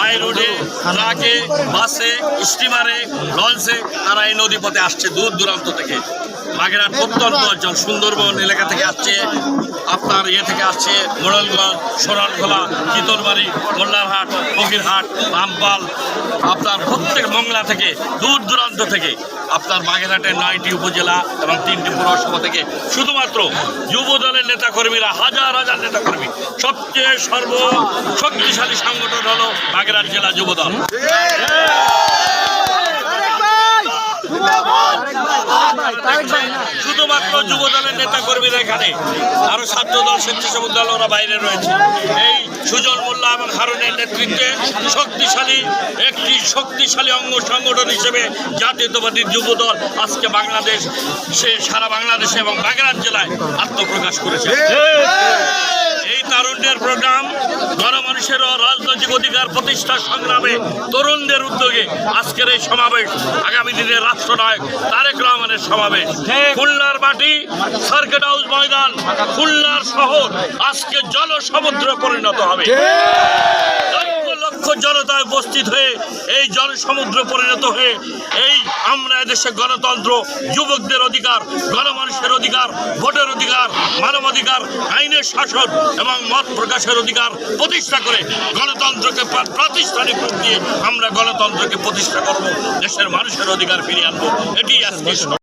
By রোডে, ট্রাকে, বাসে, স্টিমারে, লঞ্চে তারা এই নদী পথে আসছে দূর দূরান্ত থেকে। বাগেরহাট প্রত্যন্ত অঞ্চল সুন্দরবন এলাকা থেকে আসছে। ইয়ে থেকে আসছে মোড়লগঞ্জ সোনারখোলা চিতরবাড়ি মোল্লারহাট, ফকিরহাট, রামপাল। আপনার প্রত্যেক মংলা থেকে, দূর দূরান্ত থেকে আপনার বাগেরহাটের নয়টি উপজেলা এবং তিনটি পৌরসভা থেকে শুধুমাত্র যুব দলের নেতাকর্মীরা, হাজার হাজার নেতাকর্মী, সবচেয়ে সর্ব শক্তিশালী সংগঠন হলো বাগেরহাট জেলা যুব দল শুধুমাত্র যুব দলের নেতা কর্মীরা এখানে আরও ছাত্র দল স্বেচ্ছাসেবক দল ওরা বাইরে রয়েছে। এই সুজন মোল্লা এবং হারুনের নেতৃত্বে শক্তিশালী একটি শক্তিশালী অঙ্গ সংগঠন হিসেবে জাতীয়তাবাদী যুব দল আজকে বাংলাদেশ সে সারা বাংলাদেশে এবং বাগেরহাট জেলায় আত্মপ্রকাশ করেছে। এই তারুণ্যের প্রোগ্রাম গণমানুষের রাজনৈতিক অধিকার প্রতিষ্ঠা সংগ্রামে তরুণদের উদ্যোগে আজকের এই সমাবেশ আগামী দিনের রাষ্ট্রনায়ক তারেক রহমানের সমাবেশ। খুলনার মাটি সার্কেট হাউস ময়দান খুলনার শহর আজকে জলসমুদ্র পরিণত হবে। জনতা উপস্থিত হয়ে এই জনসমুদ্র পরিণত হয়ে এই আমরা এদেশে গণতন্ত্র, যুবকদের অধিকার, গণমানুষের অধিকার, ভোটের অধিকার, মানবাধিকার, আইনের শাসন এবং মত প্রকাশের অধিকার প্রতিষ্ঠা করে গণতন্ত্রকে প্রা- প্রাতিষ্ঠানিক রূপ দিয়ে আমরা গণতন্ত্রকে প্রতিষ্ঠা করব, দেশের মানুষের অধিকার ফিরিয়ে আনব। এটি আজকে